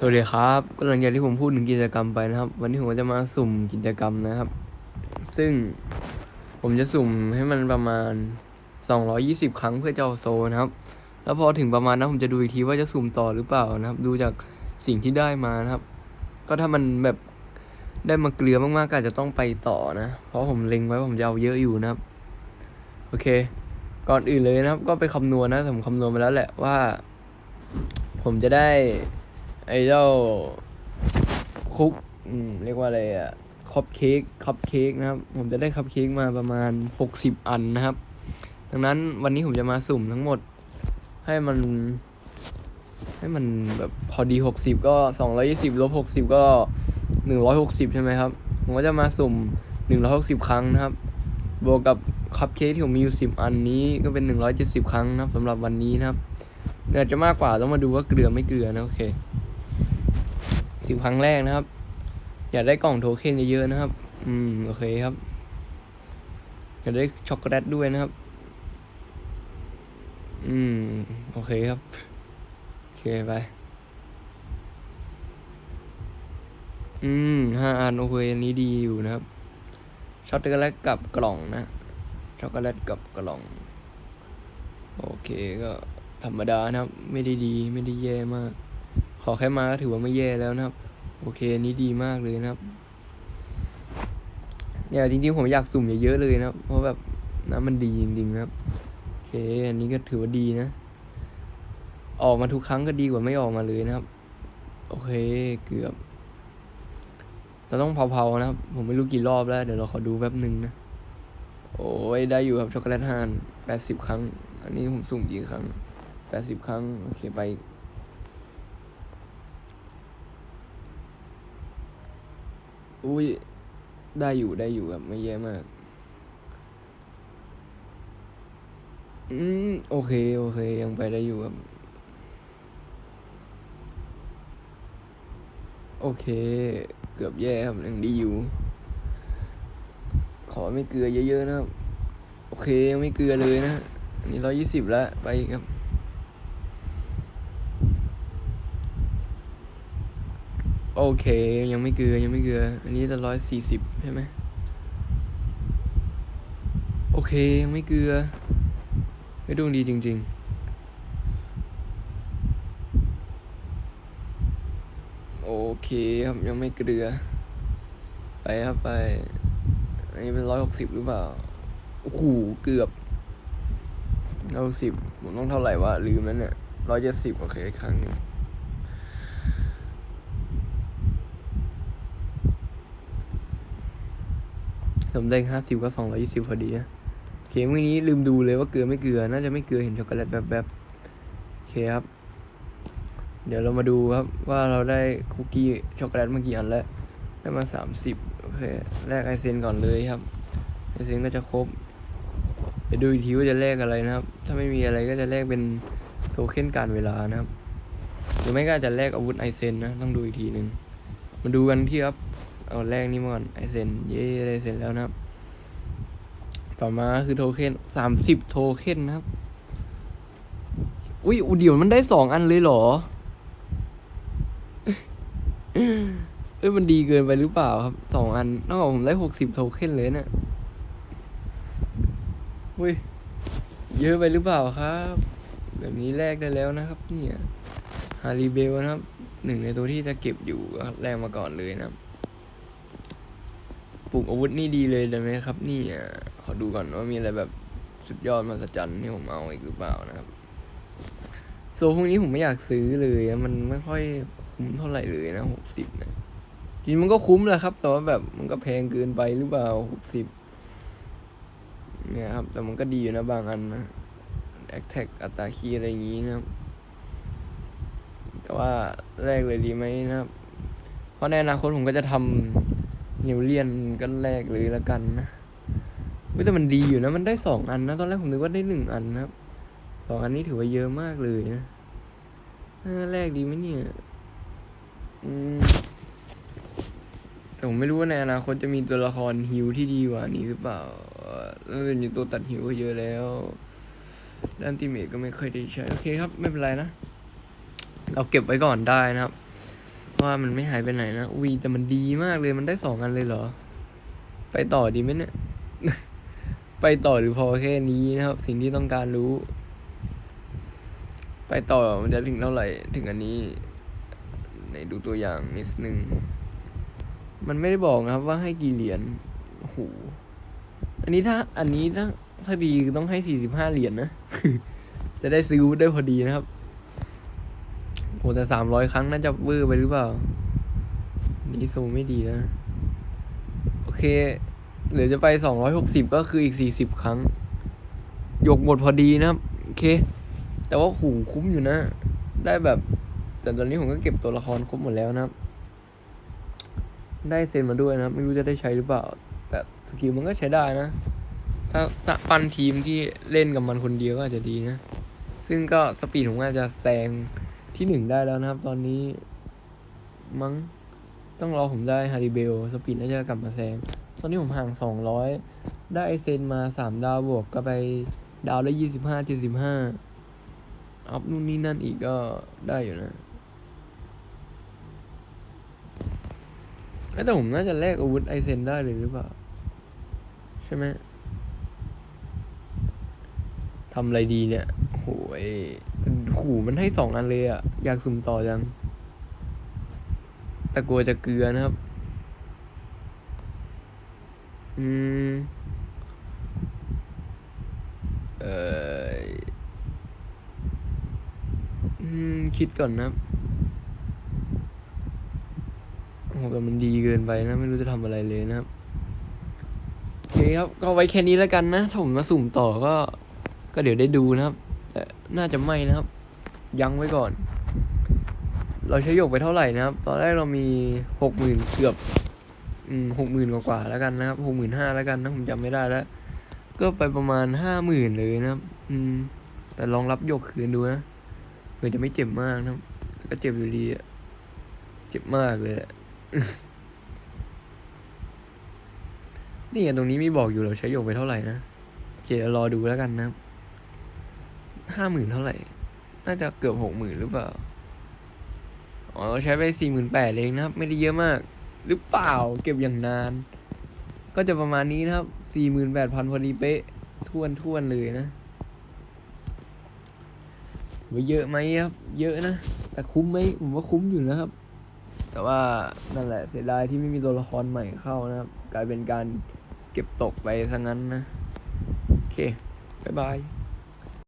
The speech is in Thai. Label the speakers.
Speaker 1: สวัสดีครับก็หลังจากที่ผมพูดถึงกิจกรรมไปนะครับ วันนี้ผมจะมาสุ่มกิจกรรมนะครับ ซึ่งผมจะสุ่มให้มันประมาณ 220 ครั้งเพื่อจะเอาโซนะครับ แล้วพอถึงประมาณนั้นผมจะดูอีกทีว่าจะสุ่มต่อหรือเปล่านะครับ ดูจากสิ่งที่ได้มานะครับ ก็ถ้ามันแบบได้มาเกลือมากๆก็อาจจะต้องไปต่อนะ เพราะผมเล็งไว้ผมจะเอาเยอะอยู่นะครับ โอเค ก่อนอื่นเลยนะครับ ก็ไปคำนวณนะผมคำนวณมาแล้วแหละว่า ผมจะได้ ไอ้เจ้าคุกอืมเรียกว่าอะไรอะคัพเค้กคัพเค้กนะครับ ผมจะได้คัพเค้กมาประมาณหกสิบอันนะครับ ดังนั้นวันนี้ผมจะมาสุ่มทั้งหมด ให้มัน ให้มันแบบพอดีหกสิบก็สองร้อยี่สิบลบหกสิบก็หนึ่งร้อยหกสิบใช่ไหมครับ ผมก็จะมาสุ่มหนึ่งร้อยหกสิบครั้งนะครับ บวกกับคัพเค้กที่ผมมีอยู่สิบอันนี้ก็เป็นหนึ่งร้อยเจ็ดสิบครั้งนะครับสำหรับวันนี้นะครับอาจจะมากกว่าต้องมาดูว่าเกลือไม่เกลือนะโอเค สิบครั้งแรกนะครับ อยากได้กล่องโทเค็นเยอะๆนะครับ อืมโอเคครับ อยากได้ช็อกโกแลตด้วยนะครับ อืมโอเคครับ โอเคไป อืมห้าอันโอเคอันนี้ดีอยู่นะครับ ช็อกโกแลตกับกล่องนะ ช็อกโกแลตกับกล่อง โอเคก็ธรรมดานะครับ ไม่ได้ดีไม่ได้แย่มาก อแค่มาก็ถือว่าไม่แย่แล้วนะครับ โอเคอันนี้ดีมากเลยนะครับ เนี่ยจริงๆผมอยากสุ่มเยอะๆเลยนะครับ เพราะแบบน้ำมันดีจริงๆนะครับ โอเค อันนี้ก็ถือว่าดีนะ ออกมาทุกครั้งก็ดีกว่าไม่ออกมาเลยนะครับ โอเคเกือบ เราต้องเผาๆนะครับ ผมไม่รู้กี่รอบแล้ว เดี๋ยวเราขอดูแป๊บหนึ่งนะ โอ้ยได้อยู่ครับช็อกโกแลตฮานแปดสิบครั้ง อันนี้ผมสุ่มกี่ครั้งแปดสิบครั้ง โอเคไป อุ้ยได้อยู่ได้อยู่ครับไม่แย่มาก อืมโอเค โอเค ยังไปได้อยู่ครับ โอเค เกือบแย่ครับยังดีอยู่ ขอไม่เกลือเยอะๆนะครับ โอเคยังไม่เกลือเลยนะอันนี้ร้อยยี่สิบแล้วไปครับ โอเค ยังไม่เกลือยังไม่เกลือ อันนี้จะร้อยสี่สิบใช่ไหมโอเค ยังไม่เกลือไม่ดวงดีจริง ๆ โอเคครับยังไม่เกลือ ไปครับไป อันนี้เป็นร้อยหกสิบหรือเปล่าโอ้โหเกือบร้อยหกสิบผมต้องเท่าไหร่วะลืมแล้วเนี่ยร้อยเจ็ดสิบโอเคครั้งหนึ่ง ผมได้ห้าสิบก็สองร้อยี่สิบพอดีนะโอเคเมื่อนี้ลืมดูเลยว่าเกลือไม่เกลือ น่าจะไม่เกลือเห็นช็อกโกแลตแบบๆโอเคครับ เดี๋ยวเรามาดูครับว่าเราได้คุกกี้ช็อกโกแลตเมื่อกี่อันแล้ว ได้มาสามสิบโอเคแลกไอเซนก่อนเลยครับไอเซนก็จะครบเดี๋ยวดูอีกทีว่าจะแลกอะไรนะครับ ถ้าไม่มีอะไรก็จะแลกเป็นโทเค็นการเวลานะครับ หรือไม่ก็อาจะแลกอาวุธไอเซนนะ ต้องดูอีกทีหนึ่งมาดูกันที่ครับ เอาแรกนี่มาก่อนไอเซนเย่ได้เซนแล้วนะครับ ต่อมาคือโทเค็นสามสิบโทเค็นนะครับ อุ้ยอุเดี๋ยวมันได้สองอันเลยเหรอ เอ้ยมันดีเกินไปหรือเปล่าครับสองอันนอกจากผมได้หกสิบโทเค็นเลยเนี่ยอุ้ยเยอะไปหรือเปล่าครับ แบบนี้แลกได้แล้วนะครับ เนี่ยฮาริเบลนะครับหนึ่งในตัวที่จะเก็บอยู่แลกมาก่อนเลยนะครับ ปลูกอาวุธนี่ดีเลยได้ไหมครับ นี่อะขอดูก่อนว่ามีอะไรแบบสุดยอดมหัศจรรย์ที่ผมเอาอีกหรือเปล่านะครับโซพวกนี้ผมไม่อยากซื้อเลย มันไม่ค่อยคุ้มเท่าไหร่เลยนะหกสิบนะจริงมันก็คุ้มแหละครับ แต่ว่าแบบมันก็แพงเกินไปหรือเปล่าหกสิบเนี่ยครับ แต่มันก็ดีอยู่นะบางอันนะแอคแท็กอัตราคีอะไรอย่างงี้นะครับ แต่ว่าแรกเลยดีไหมนะครับ เพราะในอนาคตผมก็จะทำ นิวเลียนกันแรกเลยละกันนะว้ยแต่มันดีอยู่นะ มันได้สองอันนะ ตอนแรกผมนึกว่าได้หนึ่งอันนะครับสองอันนี้ถือว่าเยอะมากเลยนะแรกดีไหมเนี่ยอืมแต่ผมไม่รู้ว่าในอนาคตจะมีตัวละครฮิวที่ดีกว่านี้หรือเปล่าเอ่อแล้วเดี๋ยวนี้ตัวตัดฮิวก็เยอะแล้วด้านติเมทก็ไม่เคยได้ใช้ โอเคครับ ไม่เป็นไรนะ เราเก็บไว้ก่อนได้นะครับ ว่ามันไม่หายไปไหนนะอุ้ยแต่มันดีมากเลยมันได้สองอันเลยเหรอ ไปต่อดีไหมเนี่ย ไปต่อหรือพอแค่นี้นะครับ สิ่งที่ต้องการรู้ ไปต่อมันจะถึงเท่าไหร่ ถึงอันนี้ไหนดูตัวอย่างนิดนึง มันไม่ได้บอกนะครับว่าให้กี่เหรียญโอ้โหอันนี้ถ้าอันนี้ถ้าถ้าดีต้องให้สี่สิบห้าเหรียญนะ จะได้ซื้อได้พอดีนะครับ โอ้แต่สามร้อยครั้งน่าจะเวอร์ไปหรือเปล่า นี่ซูไม่ดีนะ โอเค เหลือจะไปสองร้อยหกสิบก็คืออีกสี่สิบครั้ง ยกหมดพอดีนะครับ โอเค แต่ว่าหูคุ้มอยู่นะ ได้แบบ แต่ตอนนี้ผมก็เก็บตัวละครครบหมดแล้วนะครับ ได้เซ็นมาด้วยนะครับ ไม่รู้จะได้ใช้หรือเปล่า แต่สกิลมันก็ใช้ได้นะ ถ้าถ้าปั้นทีมที่เล่นกับมันคนเดียวก็อาจจะดีนะ ซึ่งก็สปีดผมอาจจะแซง ที่หนึ่งได้แล้วนะครับ ตอนนี้ มั้งต้องรอผมได้ฮาริเบลสปีดน่าจะกลับมาแซงตอนนี้ผมห่างสองร้อยได้ไอเซนมาสามดาวบวกก็ไปดาวละยี่สิบห้าเจ็ดสิบห้าอัพนู่นนี่นั่นอีกก็ได้อยู่นะแต่ผมน่าจะแลกอาวุธไอเซนได้เลยหรือเปล่า ใช่ไหมทำอะไรดีเนี่ยโหย ขู่ มันให้สองอันเลยอะอยากสุ่มต่อจัง แต่กลัวจะเกลือนะครับ อืม เอออืม คิดก่อนนะครับโอ้โหแต่มันดีเกินไปนะ ไม่รู้จะทำอะไรเลยนะครับโอเคครับ ก็ไว้แค่นี้แล้วกันนะ ถ้าผมมาสุ่มต่อก็ ก็เดี๋ยวได้ดูนะครับ แต่น่าจะไม่นะครับ ยั้งไว้ก่อน เราใช้หยกไปเท่าไหร่นะครับ ตอนแรกเรามีหกหมื่นเกือบหกหมื่นกว่าๆแล้วกันนะครับหกหมื่นห้าแล้วกันนะผมจำไม่ได้แล้ว ก็ไปประมาณห้าหมื่นเลยนะครับ อืม แต่ลองรับหยกคืนดูนะเผื่อจะไม่เจ็บมากนะครับแต่ก็เจ็บอยู่ดีอะเจ็บมากเลยะนี่ไงตรงนี้มีบอกอยู่เราใช้หยกไปเท่าไหร่นะโอเคเดี๋รอดูแล้วกันนะครับห้าหมื่นเท่าไหร่ น่าจะเกือบหกหมื่นหรือเปล่า อ๋อเราใช้ไปสี่หมื่นแปดเองนะครับ ไม่ได้เยอะมาก หรือเปล่าเก็บอย่างนาน ก็จะประมาณนี้นะครับสี่หมื่นแปดพันพอดีเป๊ะท่วนท่วนเลยนะว่าเยอะไหมครับ เยอะนะ แต่คุ้มไหมผมว่าคุ้มอยู่นะครับ แต่ว่านั่นแหละเสียดายที่ไม่มีตัวละครใหม่เข้านะครับ กลายเป็นการเก็บตกไปซะงั้นนะ โอเค บ๊ายบาย